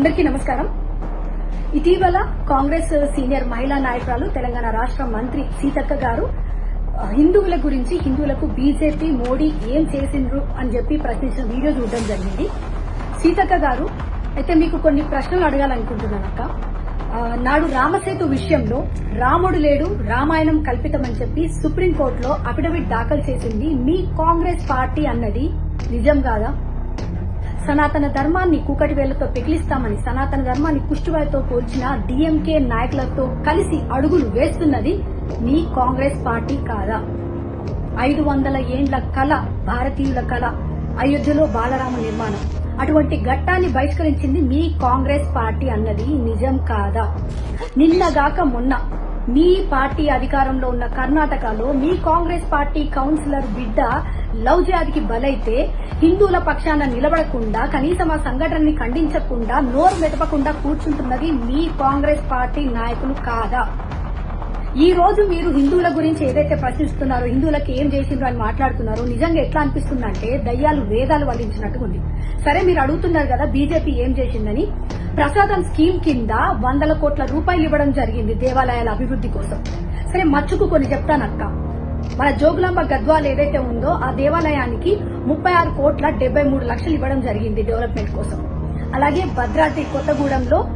అందరికీ నమస్కారం. ఇటీవల కాంగ్రెస్ సీనియర్ మహిళా నాయకురాలు తెలంగాణ రాష్ట్ర మంత్రి సీతక్క గారు హిందువుల గురించి హిందువులకు బీజేపీ మోడీ ఏం చేసిండ్రు అని చెప్పి ప్రశ్నించిన వీడియో చూడడం జరిగింది. సీతక్క గారు అయితే మీకు కొన్ని ప్రశ్నలు అడగాలనుకుంటున్నాను అక్క. నాడు రామసేతు విషయంలో రాముడు లేడు రామాయణం కల్పితమని చెప్పి సుప్రీంకోర్టులో అఫిడవిట్ దాఖలు చేసింది మీ కాంగ్రెస్ పార్టీ అన్నది నిజం కాదా? సనాతన ధర్మాన్ని కూకటి వేళ్ళతో పెకిలిస్తామని సనాతన ధర్మాన్ని కుష్టివారితో పోల్చిన డిఎంకే నాయకులతో కలిసి అడుగులు వేస్తున్నది మీ కాంగ్రెస్ పార్టీ కాదా? ఐదు వందల ఏండ్ల కళ భారతీయుల కళ అయోధ్యలో బాలరామ నిర్మాణం. అటువంటి ఘట్టాన్ని బహిష్కరించింది మీ కాంగ్రెస్ పార్టీ అన్నది నిజం కాదా? నిన్నగాక మొన్న మీ పార్టీ అధికారంలో ఉన్న కర్ణాటకలో మీ కాంగ్రెస్ పార్టీ కౌన్సిలర్ బిడ్డ లవ్ జాదికి బలైతే హిందువుల పక్షాన నిలబడకుండా కనీసం ఆ సంఘటనని ఖండించకుండా నోరు మెదపకుండా కూర్చుంటున్నది మీ కాంగ్రెస్ పార్టీ నాయకులు కాదా? ఈ రోజు మీరు హిందువుల గురించి ఏదైతే ప్రశ్నిస్తున్నారో హిందువులకు ఏం చేసిండ్రు అని మాట్లాడుతున్నారో నిజంగా ఎట్లా అనిపిస్తుందంటే దయ్యాలు వేదాలు వల్లించినట్టుగా ఉంది. సరే మీరు అడుగుతున్నారు కదా బీజేపీ ఏం చేసిందని. ప్రసాదం స్కీమ్ కింద వందల కోట్ల రూపాయలు ఇవ్వడం జరిగింది దేవాలయాల అభివృద్ధి కోసం. సరే మచ్చుకు కొన్ని చెప్తానక్క. మన జోగులాంబ గద్వాల్ ఏదైతే ఉందో ఆ దేవాలయానికి ముప్పై ఆరు కోట్ల డెబ్బై మూడు లక్షలు ఇవ్వడం జరిగింది డెవలప్మెంట్ కోసం. అలాగే భద్రాద్రి కొత్తగూడెంలో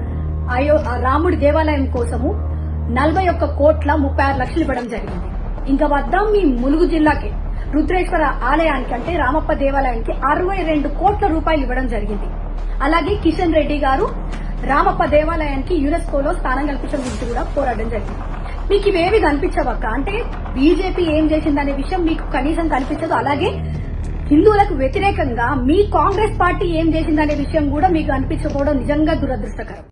అయో ఆ రాముడి దేవాలయం కోసము నలభై ఒక్క కోట్ల ముప్పై ఆరు లక్షలు ఇవ్వడం జరిగింది. ఇంకా వద్దాం మీ ములుగు జిల్లాకి. రుద్రేశ్వర ఆలయానికి అంటే రామప్ప దేవాలయానికి అరవై రెండు కోట్ల రూపాయలు ఇవ్వడం జరిగింది. అలాగే కిషన్ రెడ్డి గారు రామప్ప దేవాలయానికి యునెస్కోలో స్థానం కల్పించడం గురించి కూడా పోరాడడం జరిగింది. మీకు ఇవేవి కనిపించవక్క అంటే బీజేపీ ఏం చేసిందనే విషయం మీకు కనీసం కనిపించదు. అలాగే హిందువులకు వ్యతిరేకంగా మీ కాంగ్రెస్ పార్టీ ఏం చేసిందనే విషయం కూడా మీకు అనిపించకపోవడం నిజంగా దురదృష్టకరం.